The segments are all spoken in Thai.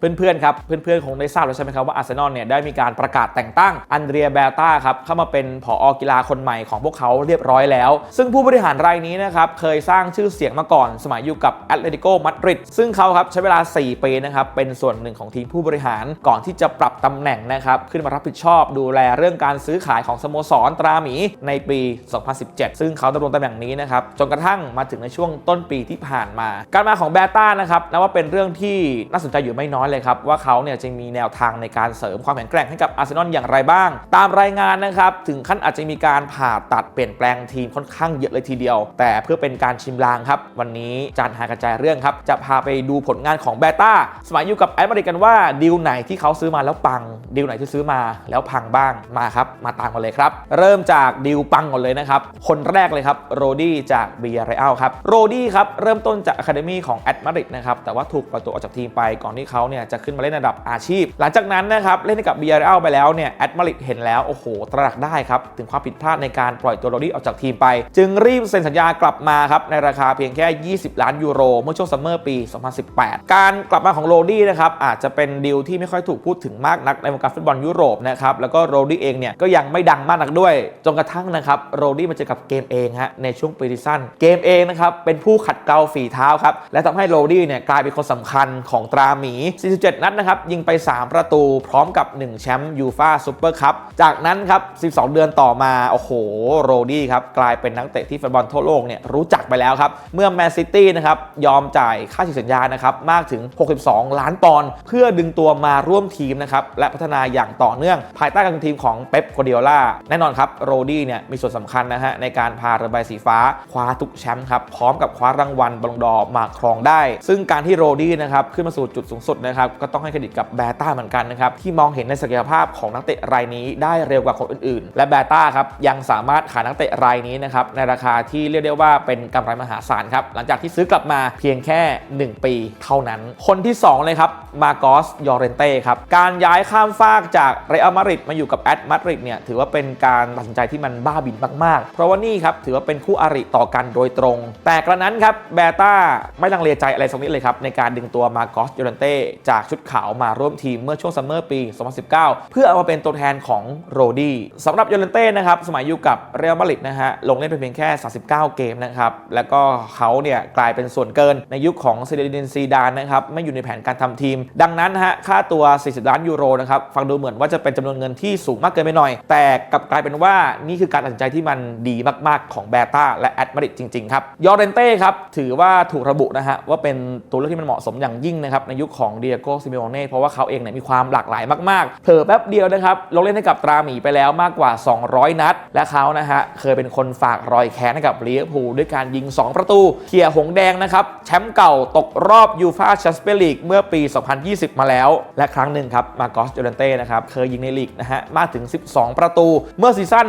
เพื่อนๆครับ เพื่อนๆคงได้ทราบแล้วใช่ไหมครับว่าอาร์เซนอลเนี่ยได้มีการประกาศแต่งตั้งอันเดรียเบลตาครับเข้ามาเป็นผอกีฬาคนใหม่ของพวกเขาเรียบร้อยแล้ว ซึ่งผู้บริหารรายนี้นะครับเคยสร้างชื่อเสียงมาก่อน สมัยอยู่กับแอตเลติโกมาดริดซึ่งเขาครับใช้เวลา 4 ปีนะครับเป็นส่วนหนึ่งของทีมผู้บริหารก่อนที่จะปรับตำแหน่งนะครับขึ้นมารับผิดชอบดูแลเรื่องการซื้อขายของสโมสรตราหมีในปี 2017 ซึ่งเขาดำรงตำแหน่งนี้นะครับจนกระทั่งมาถึงในช่วงต้นปีที่ผ่านมา การมาของเบต้านะครับนับว่าเป็นเรื่องที่น่าสนใจอยู่ไม่น้อยเลยครับว่าเขาเนี่ยจะมีแนวทางในการเสริมความแข็งแกร่งให้กับอาร์เซนอลอย่างไรบ้าง ตามรายงานนะครับถึงขั้นอาจจะมีการผ่าตัดเปลี่ยนแปลงทีมค่อนข้างเยอะเลยทีเดียว แต่เพื่อเป็นการชิมลางครับ วันนี้จานหากระจายเรื่องครับ จะพาไปดูผลงานของเบต้าสมัยอยู่กับแอดมาริกันว่าดีลไหนที่เขาซื้อมาแล้วปังดีลไหนที่ซื้อมาแล้วพังบ้างมาครับมาตามกันเลยครับ เริ่มจากดีลปังก่อนเลยนะครับคนแรกเลยครับโรดี้จากเบียร์เรอัลครับโรดี้ครับเริ่มต้นจากอะคาเดมี่ของแอดมาริดนะครับแต่ว่าถูกปล่อยตัวออกจากทีมไปก่อนที่เขาเนี่ยจะขึ้นมาเล่นระดับอาชีพ หลังจากนั้นนะครับเล่นกับเบียร์เอลไปแล้วเนี่ยแอดมาริดเห็นแล้วโอ้โหตระหนักได้ครับถึงความผิดพลาดในการปล่อยตัวโรดี้ออกจากทีมไป จึงรีบเซ็นสัญญากลับมาครับในราคาเพียงแค่ 20 ล้านยูโรเมื่อช่วงซัมเมอร์ปี 2018 การกลับมาของโรดี้นะครับอาจจะเป็นดีลที่ไม่ค่อยถูกพูดถึงมากนักในวงการฟุตบอลยุโรปนะครับแล้วก็โรดี้เองเนี่ยก็ยังไม่ดังมากนักด้วยจนกระทั่งนะครับโรดี้มาเจอกับเกมเองฮะในช่วงปีซีซั่นเกมเองนะครับเป็นผู้ขัดเกลาฝีเท้าครับและทำให้โรดี้เนี่ยกลายเป็นคนสำคัญของตราหมี47 นัดนะครับ ยิงไป 3 ประตูพร้อมกับ 1 แชมป์ยูฟาซูเปอร์คัพจากนั้นครับ 12 เดือนต่อมา โอ้โห โรดี้ครับ กลายเป็นนักเตะที่แฟนบอลทั่วโลกเนี่ยรู้จักไปแล้วครับ เมื่อแมนซิตี้นะครับ ยอมจ่ายค่าฉีกสัญญานะครับ มากถึง 62 ล้านปอนด์เพื่อดึงตัวมาร่วมทีมนะครับ และพัฒนาอย่างต่อเนื่อง ภายใต้การทีมของเป๊ปโกเดียล่าแน่นอนครับโรดี้เนี่ยมีส่วนสำคัญนะฮะในการพาเรือใบสีฟ้าคว้าทุกแชมป์ครับพร้อมกับคว้ารางวัลบอลดอมาครองได้ ซึ่งการที่โรดี้นะครับขึ้นมาสู่จุดสูงสุดนะครับก็ต้องให้เครดิตกับแบต้าเหมือนกันนะครับที่มองเห็นในศักยภาพของนักเตะรายนี้ได้เร็วกว่าคนอื่นๆ และแบต้าครับยังสามารถขายนักเตะรายนี้นะครับในราคาที่เรียกได้ว่าเป็นกำไรมหาศาลครับหลังจากที่ซื้อกลับมาเพียงแค่ 1 ปีเท่านั้น คนที่ 2 เลยครับมาโกสยอเรนเต้ครับการย้ายข้ามฟากจากเรอัลมาดริดมาอยู่กับแอตมาดริดเนี่ยถือว่าเป็นการตัดสินใจที่มันบ้าบินมากๆ เพราะว่านี่ครับถือว่าเป็นคู่อริต่อกันโดยตรง แต่กระนั้นครับแบต้าไม่ลังเลใจอะไรสักนิดเลยครับในการดึงตัวมาโกสยอเรนเต้จากชุดขาวมาร่วมทีมเมื่อช่วงซัมเมอร์ปี 2019 เพื่อเอามาเป็นตัวแทนของโรดี้สำหรับยอเรนเต้นะครับสมัยอยู่กับเรอัลมาดริดนะฮะลงเล่นไปเพียงแค่ 39 เกมนะครับแล้วก็เขาเนี่ยกลายเป็นส่วนเกินในยุคของซิเดดินซีดานนะครับไม่อยู่ในแผนการทำทีม ดังนั้นฮะค่าตัว 40 ล้านยูโรนะครับฟังดูเหมือนว่าจะเป็นจำนวนเงินที่สูงมากเกินไปหน่อย แต่กลับกลายเป็นว่านี่คือการตัดสินใจที่มันดีมาก ๆ ของเบต้าและแอดมาดริดจริง ๆ ครับ ยอร์เรนเต้ครับ ถือว่าถูกระบุนะฮะว่าเป็นตัวเลือกที่มันเหมาะสมอย่างยิ่งนะครับในยุคของเดียโกซิเมโอเน่เพราะว่าเขาเองเนี่ยมีความหลากหลายมากๆ เผลอแป๊บเดียวนะครับลงเล่นให้กับตราหมีไปแล้วมากกว่า 200 นัด และเขานะฮะเคยเป็นคนฝากรอยแค้นให้กับลิเวอร์พูลด้วยการยิง 2 ประตูเคลียหงแดงนะครับแชมป์เก่าตกรอบยูฟาแชมเปี้ยนลีกเมื่อปี 2020 มาแล้ว และครั้งหนึ่งครับมาโกสโจเรนเต้นะครับเคยยิงในลีกนะฮะมากถึง 12 ประตู เมื่อซีซั่น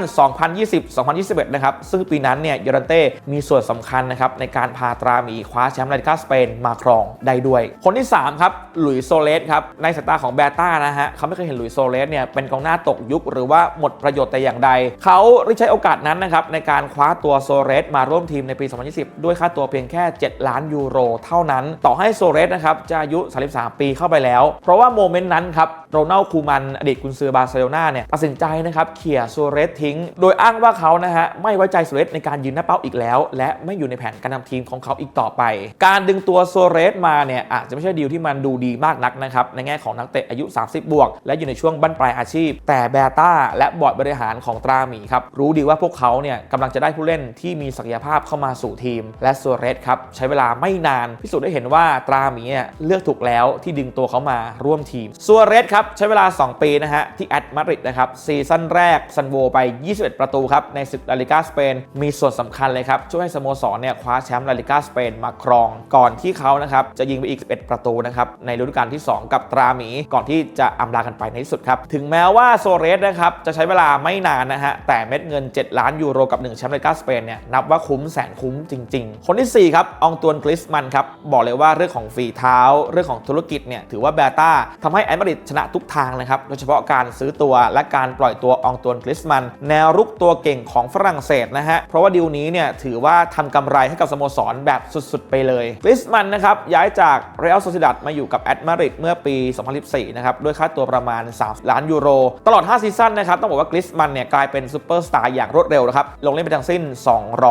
2020-2021 นะครับซึ่งปีนั้นเนี่ยโจเรนเต้มีส่วนสำคัญนะครับในการพาตราหมีคว้าแชมป์ลาลิกาสเปนมาครองได้ด้วย คนที่ 3 ครับหลุยโซเลสครับ ในสายตาของเบต้านะฮะเขาไม่เคยเห็นหลุยส์โซเลสเนี่ยเป็นกองหน้าตกยุคหรือว่าหมดประโยชน์แต่อย่างใด เขาได้ใช้โอกาสนั้นนะครับในการคว้าตัวโซเลสมาร่วมทีมในปี 2020 ด้วยค่าตัวเพียงแค่ 7 ล้านยูโรเท่านั้น ต่อให้โซเลสนะครับจะอายุ 33 ปีเข้าไปแล้ว เพราะว่าโมเมนต์นั้นครับ โรนัลคูมันอดีตกุนซือบาร์เซโลนาเนี่ยตัดสินใจนะครับเขี่ยโซเลสทิ้ง โดยอ้างว่าเขานะฮะไม่ไว้ใจโซเลสในการยืนหน้าเป้าอีกแล้ว และไม่อยู่ในแผนการนำทีมของเขาอีกต่อไป การดึงตัวโซเลสมาเนี่ยอาจจะไม่ใช่ดีลที่มันดูดีมากนักนะครับในแง่ของนักเตะอายุ 30 บวก และอยู่ในช่วงบั้นปลายอาชีพ แต่เบต้าและบอร์ดบริหารของตราหมีครับรู้ดีว่าพวกเขาเนี่ยกำลังจะได้ผู้เล่นที่มีศักยภาพเข้ามาสู่ทีม และโซเลสครับใช้เวลาไม่นานพิสูจน์ได้เห็นว่าตราหมีเนี่ยเลือกถูกแล้วที่ดึงตัวเขามาร่วมทีมซัวเรสครับใช้เวลา 2 ปีนะฮะ ที่แอตมาดริดนะครับ ซีซั่นแรกซันโวไป 21 ประตูครับ ในศึกลาลิกาสเปน มีส่วนสำคัญเลยครับ ช่วยให้สโมสรเนี่ยคว้าแชมป์ลาลิกาสเปนมาครอง ก่อนที่เขานะครับ จะยิงไปอีก 11 ประตูนะครับ ในฤดูกาลที่ 2 กับตราหมี ก่อนที่จะอำลากันไปในที่สุดครับ ถึงแม้ว่าโซเรสนะครับ จะใช้เวลาไม่นานนะฮะ แต่เม็ดเงิน 7 ล้านยูโรกับ 1 แชมป์ลาลิกาสเปนเนี่ย นับว่าคุ้มแสนคุ้มจริง ๆ คนที่ 4 ครับอองตวนกลิสมันครับ บอกเลยว่าเรื่องของฝีเท้า เรื่องของธุรกิจเนี่ย ถือว่าเบต้าทำให้แอตมาดริดชนะทุกทางนะครับ โดยเฉพาะการซื้อตัวและการปล่อยตัวองตวนกริสมัน แนวรุกตัวเก่งของฝรั่งเศสนะฮะ เพราะว่าดีลนี้เนี่ยถือว่าทำกำไรให้กับสโมสรแบบสุดๆ ไปเลยกริสมันนะครับย้ายจากเรอัลโซซิดัดมาอยู่กับแอตมาริดเมื่อปี 2014 นะครับ ด้วยค่าตัวประมาณ 3 ล้านยูโร ตลอด 5 ซีซั่นนะครับ ต้องบอกว่ากริสมันเนี่ยกลายเป็นซูเปอร์สตาร์อย่างรวดเร็วนะครับ ลงเล่นไปทั้งสิ้น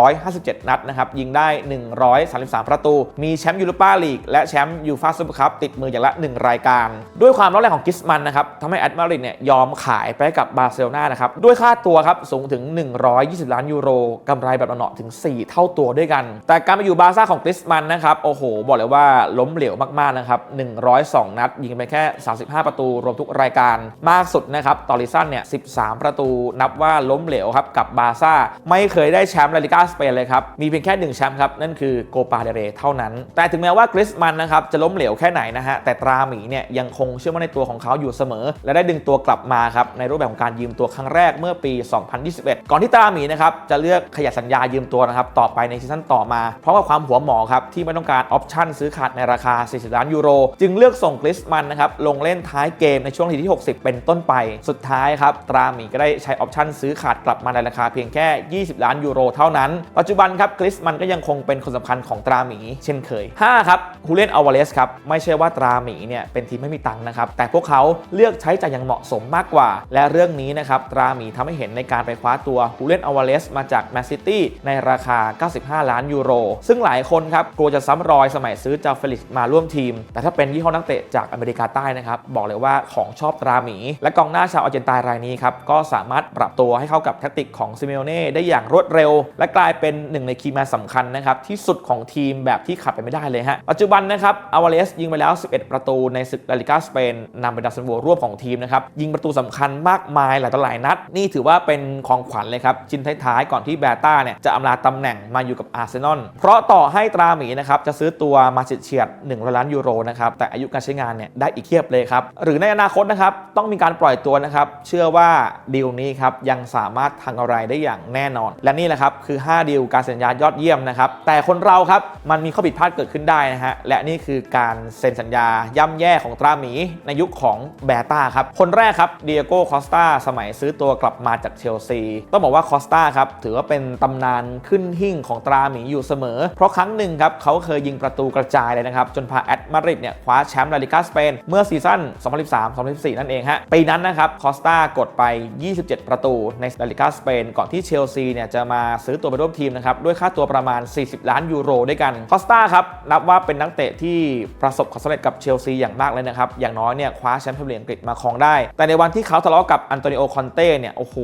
257 นัดนะครับ ยิงได้ 133 ประตู มีแชมป์ยูโรปาลีกและแชมป์ยูฟ่าซูเปอร์คัพติดมืออย่างละ 1 รายการ ด้วยความร้อนแรงของกริสมนนะครับทำให้แอตมาริดเนี่ยยอมขายไปกับบาร์เซโลนานะครับด้วยค่าตัวครับสูงถึง 120 ล้านยูโรกำไรแบบเหนาะถึง 4 เท่าตัวด้วยกัน แต่การมาอยู่บาร์ซ่าของกริสมันนะครับโอ้โห บอกเลยว่าล้มเหลวมากๆนะครับ 102 นัด ยิงไปแค่ 35 ประตูรวมทุกรายการมากสุดนะครับตอลิซันเนี่ย 13 ประตูนับว่าล้มเหลวครับกับบาร์ซ่าไม่เคยได้แชมป์ลาลิกาสเปนเลยครับมีเพียงแค่1แชมป์ครับนั่นคือโกปาเดเรเท่านั้น แต่ถึงแม้ว่ากริสมันนะครับจะล้มเหลวแค่ไหนนะฮะแต่ตราหมีเนี่ยยังคงเชื่อมั่นในตัวของเขาอยู่เสมอ และได้ดึงตัวกลับมาครับในรูปแบบของการยืมตัวครั้งแรกเมื่อปี 2021 ก่อนที่ตราหมีนะครับจะเลือกขยับสัญญายืมตัวนะครับต่อไปในซีซั่นต่อมาเพราะว่าความหัวหมอครับที่ไม่ต้องการออปชั่นซื้อขาดในราคา 40 ล้านยูโร จึงเลือกส่งกริสมันนะครับลงเล่นท้ายเกมในช่วงทีที่ 60 เป็นต้นไป สุดท้ายครับตราหมีก็ได้ใช้ออปชั่นซื้อขาดกลับมาในราคาเพียงแค่ 20 ล้านยูโรเท่านั้น ปัจจุบันครับกริสมันก็ยังคงเป็นคนสำคัญของตราหมี เช่นเคย 5 ครับฮูเลนอัลวาเลสครับไม่ใช่ว่าตราหมีเนี่ยเป็นทีมไม่มีตังค์นะครับแต่พวกเขาเลือกใช้จ่ายอย่างเหมาะสมมากกว่า และเรื่องนี้นะครับตราหมีทำให้เห็นในการไปคว้าตัวฮูเลนอัลวาเลสมาจากแมนซิตี้ในราคา 95 ล้านยูโร ซึ่งหลายคนครับกลัวจะซ้ำรอยสมัยซื้อจาเฟลิกซ์มาร่วมทีม แต่ถ้าเป็นยี่ห้อนักเตะจากอเมริกาใต้นะครับบอกเลยว่าของชอบตราหมี และกองหน้าชาวอาร์เจนตินารายนี้ครับก็สามารถปรับตัวให้เข้ากับแทคติกของซิเมโอเน่ได้อย่างรวดเร็ว และกลายเป็นหนึ่งในคีย์แมนสำคัญนะครับที่สุดของทีมแบบที่ขัดไปไม่ได้เลยฮะปัจจุบันนะครับอาวาเลสยิงไปแล้ว 11 ประตูในศึกลาลิกาสเปนนำเป็นดาวซันโวร่วมของทีมนะครับยิงประตูสำคัญมากมายหลายต่อหลายนัด นี่ถือว่าเป็นของขวัญเลยครับชิ้นท้ายๆ ก่อนที่แบต้าเนี่ยจะอำลาตำแหน่งมาอยู่กับอาร์เซนอลเพราะต่อให้ตราหมีนะครับจะซื้อตัวมาเฉียดๆ1ล้านยูโรนะครับแต่อายุการใช้งานเนี่ยได้อีกเทียบเลยครับหรือในอนาคตนะครับต้องมีการปล่อยตัวนะครับเชื่อว่าดีลนี้ครับยังสามารถทางอะไรได้อย่างแน่นอน และนี่แหละครับคือ 5 ดีลการสัญญายอดเยี่ยมนะครับแต่คนเราครับมันมีข้อผิดพลาดเกิดขึ้นได้นะฮะและนี่คือการเซ็นสัญญาย่ำแย่ของตราหมีในยุคของแบต้าครับ คนแรกครับเดียโก้คอสตาสมัยซื้อตัวกลับมาจากเชลซี ต้องบอกว่าคอสตาครับ ถือว่าเป็นตำนานขึ้นหิ่งของตราหมีอยู่เสมอ เพราะครั้งหนึ่งครับเขาเคยยิงประตูกระจายเลยนะครับ จนพาแอตมาริดเนี่ยคว้าแชมป์ลาลิกาสเปนเมื่อซีซั่น 2013-2014 นั่นเองฮะปีนั้นนะครับคอสตากดไป 27 ประตูในลาลิกาสเปนก่อนที่เชลซีเนี่ยจะมาซื้อตัวไปร่วมทีมนะครับด้วยค่าตัวประมาณ 40 ล้านยูโรด้วยกันคอสตาครับนับว่าเป็นนักเตะที่ประสบความสำเร็จกับเชลซีอย่างมากเลยนะครับอย่างน้อยเนี่ยคว้าแชมป์พรีเมียร์ลีกอังกฤษมาครองได้ แต่ในวันที่เขาทะเลาะกับอันโตนิโอคอนเต้เนี่ยโอ้โห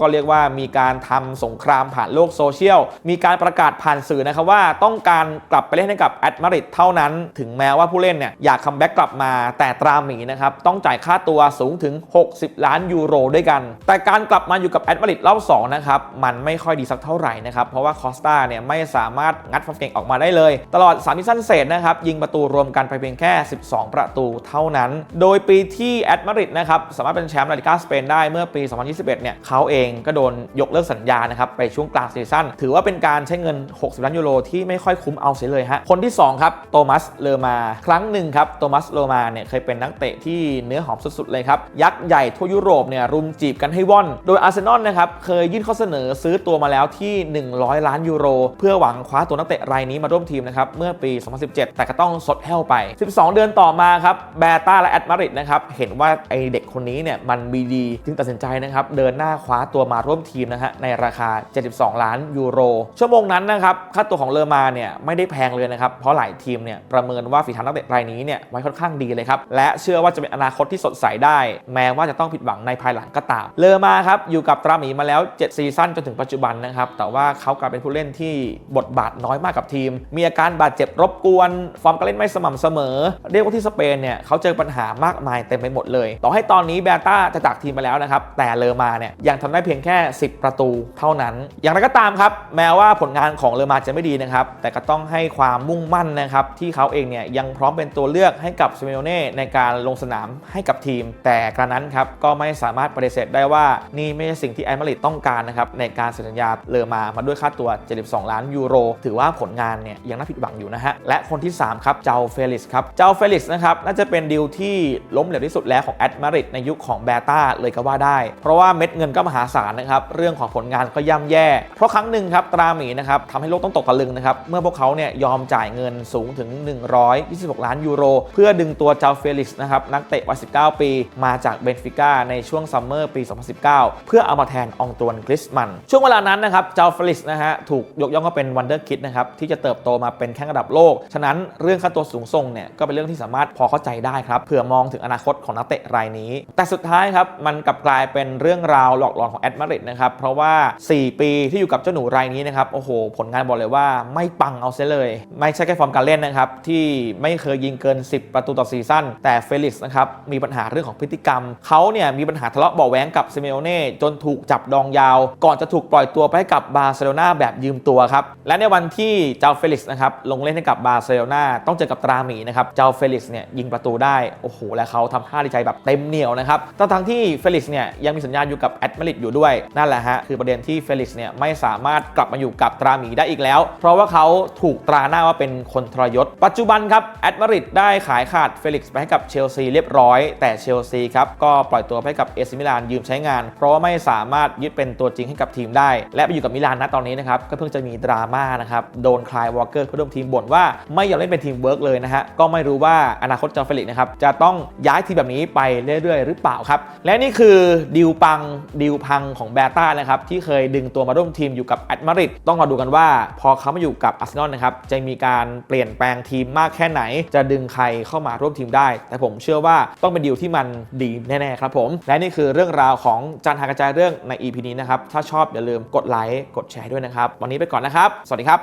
ก็เรียกว่ามีการทำสงครามผ่านโลกโซเชียล มีการประกาศผ่านสื่อนะครับว่าต้องการกลับไปเล่นให้กับแอตมาริดเท่านั้น ถึงแม้ว่าผู้เล่นเนี่ยอยากคัมแบ็กกลับมาแต่ตราหมีนะครับต้องจ่ายค่าตัวสูงถึง 60 ล้านยูโรด้วยกัน แต่การกลับมาอยู่กับแอตมาริดรอบ2นะครับมันไม่ค่อยดีสักเท่าไหร่นะครับเพราะว่าคอสตาเนี่ยไม่สามารถงัดความเก่งออกมาได้เลย ตลอด3ซีซั่นเศษนะครับยิงประตูรวมกันไปเพียงแค่ 12 ประตูเท่านั้น โดยปีที่แอตมาริดนะครับสามารถเป็นแชมป์ลาลิกาสเปนได้เมื่อปี 2021 เนี่ยเขาเองก็โดนยกเลิกสัญญานะครับไปช่วงกลางซีซั่นถือว่าเป็นการใช้เงิน 60 ล้านยูโรที่ไม่ค่อยคุ้มเอาเสียเลยฮะคนที่ 2 ครับโตมัสเลอมาครั้งหนึ่งครับโตมัสเลอมาเนี่ยเคยเป็นนักเตะที่เนื้อหอมสุดๆเลยครับยักษ์ใหญ่ทั่วยุโรปเนี่ยรุมจีบกันให้ว่อน โดยอาร์เซนอลนะครับเคยยื่นข้อเสนอซื้อตัวมาแล้วที่ 100 ล้านยูโร เพื่อหวังคว้าตัวนักเตะรายนี้มาร่วมทีมนะครับเมื่อปี 2017 แต่ก็ต้องสดแห้วไป 12 เดือนต่อมาครับแบต้าและแอตมาดริดนะครับเห็นว่าไอเด็กคนนี้เนี่ยมันมีดีจึงตัดสินใจนะครับเดินหน้าคว้าตัวมาร่วมทีมนะฮะในราคา 72 ล้านยูโร ชั่วโมงนั้นนะครับค่าตัวของเลอมาเนี่ยไม่ได้แพงเลยนะครับเพราะหลายทีมเนี่ยประเมินว่าฝีเท้านักเตะรายนี้เนี่ยไว้ค่อนข้างดีเลยครับและเชื่อว่าจะเป็นอนาคตที่สดใสได้ แม้ว่าจะต้องผิดหวังในภายหลังก็ตาม เลอมาครับอยู่กับตราหมีมาแล้ว 7 ซีซั่นจนถึงปัจจุบันนะครับแต่ว่าเขากลายเป็นผู้เล่นที่บทบาทน้อยมากกับทีม มีอาการบาดเจ็บรบกวน ฟอร์มการเล่นไม่สม่ำเสมอ เรียกว่าที่สเปนเนี่ยเขาเจอปัญหามากมายเต็มไปหมดเลย ต่อให้ตอนนี้แบต้าจะจากทีมไปแล้วนะครับ แต่เลอมาเนี่ยยังทำได้เพียงแค่ 10 ประตูเท่านั้น อย่างไรก็ตามครับ แม้ว่าผลงานของเลอมาจะไม่ดีนะครับ แต่ก็ต้องให้ความมุ่งมั่นนะครับ ที่เขาเองเนี่ยยังพร้อมเป็นตัวเลือกให้กับซิเมโอเน่ในการลงสนามให้กับทีม แต่กระนั้นครับก็ไม่สามารถปฏิเสธได้ว่านี่ไม่ใช่สิ่งที่แอตมาริดต้องการนะครับในการเซ็นสัญญาเลอมามาด้วยค่าตัว 72 ล้านยูโร ถือว่าผลงานเนี่ยยังน่าผิดหวังอยู่นะฮะและคนที่3ครับเจ้าเฟลิกส์ครับเจ้าเฟลิกส์นะครับน่าจะเป็นดีลที่ล้มเหลวที่สุดแล้วของแอดมาริดในยุคของเบต้าเลยก็ว่าได้ เพราะว่าเม็ดเงินก็มหาศาลนะครับ เรื่องของผลงานก็ย่ำแย่ เพราะครั้งหนึ่งครับตราหมีนะครับทำให้โลกต้องตกตะลึงนะครับ เมื่อพวกเขาเนี่ยยอมจ่ายเงินสูงถึง 126 ล้านยูโร เพื่อดึงตัวเจ้าเฟลิกซ์นะครับนักเตะวัย 19 ปี มาจากเบนฟิก้าในช่วงซัมเมอร์ปี 2019 เพื่อเอามาแทนอองตวนกริสมัน ช่วงเวลานั้นนะครับเจ้าเฟลิกซ์นะฮะถูกยกย่องว่าเป็นวันเดอร์คิดนะครับที่จะเติบโตมาเป็นแข้งระดับโลก ฉะนั้นเรื่องค่าตัวสูงส่งเนี่ยก็เป็นเรื่องที่สามารถพอเข้าใจได้ครับเผื่อมองถึงอนาคตของนักเตะรายนี้ แต่สุดท้ายครับมันกลับกลายเป็นเรื่องราวหลอกหลอนของแอดมาริดนะครับเพราะว่า 4 ปีที่อยู่กับเจ้าหนูรายนี้นะครับโอ้โห ผลงานบอกเลยว่าไม่ปังเอาเสียเลย ไม่ใช่แค่ฟอร์มการเล่นนะครับที่ไม่เคยยิงเกิน 10 ประตูต่อซีซั่นแต่เฟลิกซ์นะครับมีปัญหาเรื่องของพฤติกรรมเขาเนี่ยมีปัญหาทะเลาะเบาะแว้งกับเซเมโอเน่จนถูกจับดองยาว ก่อนจะถูกปล่อยตัวไปกับบาร์เซโลนาแบบยืมตัวครับและในวันที่เจ้าเฟลิกซ์นะครับลงเล่นให้กับบาร์เซโลนาต้องเจอกับตราหมีนะครับเจ้าเฟลิกซ์เนี่ยยิงประตูได้โอ้โหและเขาทำท่าดีใจแบบเต็มเหนียวนะครับทั้งทั้งที่เฟลิกซ์เนี่ยยังมีสัญญาอยู่กับแอตมาริดอยู่ด้วยนั่นแหละฮะคือประเด็นที่เฟลิกซ์เนี่ยไม่สามารถกลับมาอยู่กับตราหมีได้อีกแล้ว เพราะว่าเขาถูกตราหน้าว่าเป็นคนทรยศ ปัจจุบันครับแอตมาริดได้ขายขาดเฟลิกซ์ไปให้กับเชลซีเรียบร้อยแต่เชลซีครับก็ปล่อยตัวให้กับเอซิมิลานยืมใช้งาน เพราะว่าไม่สามารถยึดเป็นตัวจริงให้กับทีมได้ และไปอยู่กับมิลานนะตอนนี้นะครับก็เพิ่งจะมีดราม่านะครับโดนคลายวอลเกอร์เพื่อนร่วมทีมบ่นว่าไม่ยอมเล่นเป็นทีมเวิร์กเลยนะฮะก็ไม่รู้ว่าอนาคตจ้าเฟลิกซ์นะครับจะต้องยายทีมแบบนี้ไปเรื่อยๆ หรือเปล่าครับ และนี่คือดิวปังดิวพังของเบต้านะครับที่เคยดึงตัวมาร่วมทีมอยู่กับแอตมาริดต้องมาดูกันว่า พอเขามาอยู่กับอาร์เซนอลนะครับจะมีการเปลี่ยนแปลงทีมมากแค่ไหน จะดึงใครเข้ามาร่วมทีมได้ แต่ผมเชื่อว่าต้องเป็นดีลที่มันดีแน่ๆครับผม และนี่คือเรื่องราวของจันทากระจายเรื่องใน EP นี้นะครับถ้าชอบอย่าลืมกดไลค์กดแชร์ด้วยนะครับวันนี้ไปก่อนนะครับ สวัสดีครับ